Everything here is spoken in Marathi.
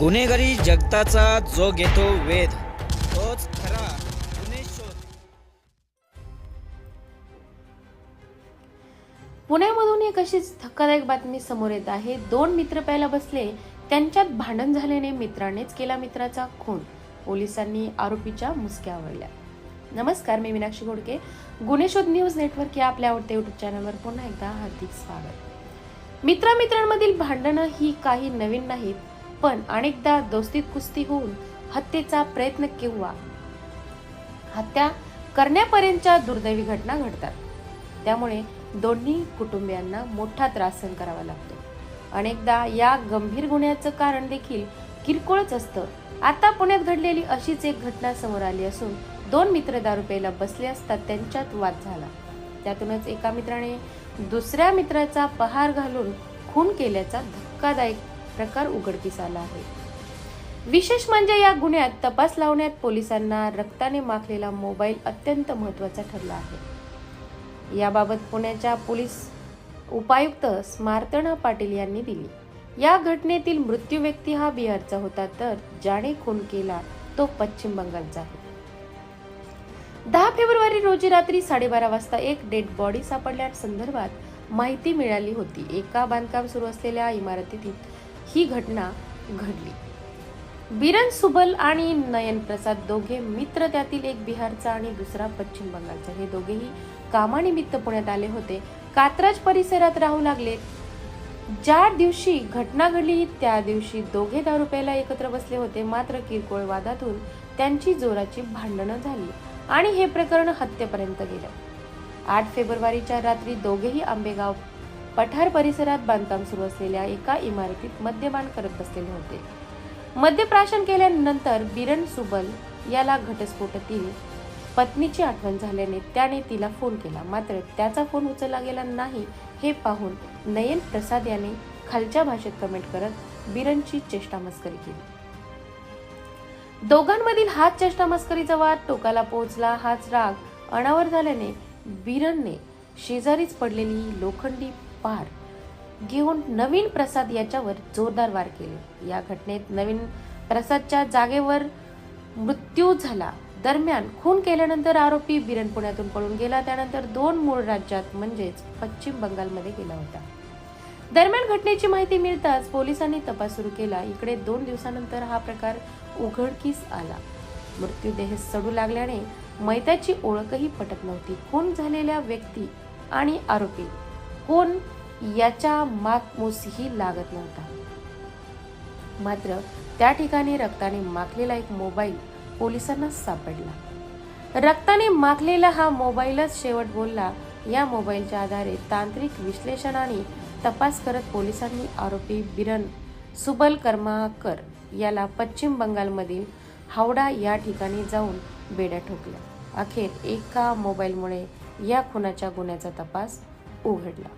गुन्हेगारी जगताचा जो घेतो वेध तोच खरा गुन्हे शोध. पुण्यामधून एक अशीच धक्कादायक बातमी समोर येत आहे. दोन मित्र प्यायला बसले. त्यांच्यात भांडण झाल्याने मित्रानेच केला मित्राचा खून. पोलिसांनी आरोपीच्या मुसक्या आवळल्या नमस्कार मी मीनाक्षी घोडके. गुन्हेशोध न्यूज नेटवर्क या आपल्या आवडत्या युट्यूब चॅनलवर पुन्हा एकदा हार्दिक स्वागत. मित्रामित्रांमधील भांडणं ही काही नवीन नाहीत पण अनेकदा दोस्तीत कुस्ती होऊन हत्येचा प्रयत्न किंवा हत्या करण्यापर्यंतच्या दुर्दैवी घटना घडतात. त्यामुळे दोन्ही कुटुंबियांना मोठा त्रास सहन करावा लागतो. अनेकदा या गंभीर गुन्ह्याचं कारण देखील किरकोळच असतं. आता पुण्यात घडलेली अशीच एक घटना समोर आली असून दोन मित्र दारू प्यायला बसले असता त्यांच्यात वाद झाला. त्यातूनच एका मित्राने दुसऱ्या मित्राचा पहार घालून खून केल्याचा धक्कादायक प्रकार उघडकीस आला आहे. विशेष म्हणजे या गुन्ह्यात तपास लावण्यात पोलिसांना रक्ताने माखलेला मोबाईल अत्यंत महत्त्वाचा ठरला आहे. याबाबत पुण्याच्या पोलीस उपायुक्त स्मार्तना पाटील यांनी दिली. या घटनेतील मृत्यू व्यक्ती हा बिहारचा होता तर ज्याने खून केला तो पश्चिम बंगालचा आहे. दहा फेब्रुवारी रोजी रात्री साडेबारा वाजता एक डेड बॉडी सापडल्या संदर्भात माहिती मिळाली होती. एका बांधकाम सुरू असलेल्या इमारतीतील ही घटना घडली. बिरन सुबल आणि नयन प्रसाद दोघे मित्र त्यातील एक बिहारचा आणि दुसरा पश्चिम बंगालचा. हे दोघेही कामानिमित्त पुण्यात आले होते. कात्रज परिसरात राहू लागले. ज्या दिवशी घटना घडली त्या दिवशी दोघे दारू प्यायला एकत्र बसले होते. मात्र किरकोळ वादातून त्यांची जोराची भांडणं झाली आणि हे प्रकरण हत्येपर्यंत गेलं. आठ फेब्रुवारीच्या रात्री दोघेही आंबेगाव पठार परिसरात बांधकाम सुरू असलेल्या एका इमारतीत मद्यपान करत बसलेले होते. मद्यप्राशन केल्यानंतर बिरण सुबल याला घटस्फोटातील पत्नीची आठवण झाल्याने त्याने तिला फोन केला. मात्र त्याचा फोन उचलला गेला नाही हे पाहून नयन प्रसाद याने खालच्या भाषेत कमेंट करत बिरनची चेष्टा मस्करी केली. दोघांमधील हाच चेष्टा मस्करीचा वाद टोकाला पोहोचला. हाच राग अनावर झाल्याने बिरनने शेजारीच पडलेली लोखंडी पार घेऊन नवीन प्रसाद याच्यावर जोरदार वार केले. या घटनेत नवीन प्रसादच्या जागेवर मृत्यू झाला. दरम्यान खून केल्यानंतर आरोपी बिरण पुण्यातून पळून गेला. त्यानंतर दोन मूळ राज्यात म्हणजेच पश्चिम बंगालमध्ये गेला होता. दरम्यान घटनेची माहिती मिळताच पोलिसांनी तपास सुरू केला. इकडे दोन दिवसानंतर हा प्रकार उघडकीस आला. मृत्यूदेह सडू लागल्याने मैताची ओळखही पटत नव्हती. खून झालेल्या व्यक्ती आणि आरोपी कोण याच्या मागमोसही लागत नव्हता. मात्र त्या ठिकाणी रक्ताने माखलेला एक मोबाईल पोलिसांना सापडला. रक्ताने माखलेला हा मोबाईलच शेवट बोलला या मोबाईलच्या आधारे तांत्रिक विश्लेषण आणि तपास करत पोलिसांनी आरोपी बिरन सुबल कर्माकर याला पश्चिम बंगालमधील हावडा या ठिकाणी जाऊन बेड्या ठोकल्या. अखेर एका मोबाईलमुळे या खुनाच्या गुन्ह्याचा तपास उघडला.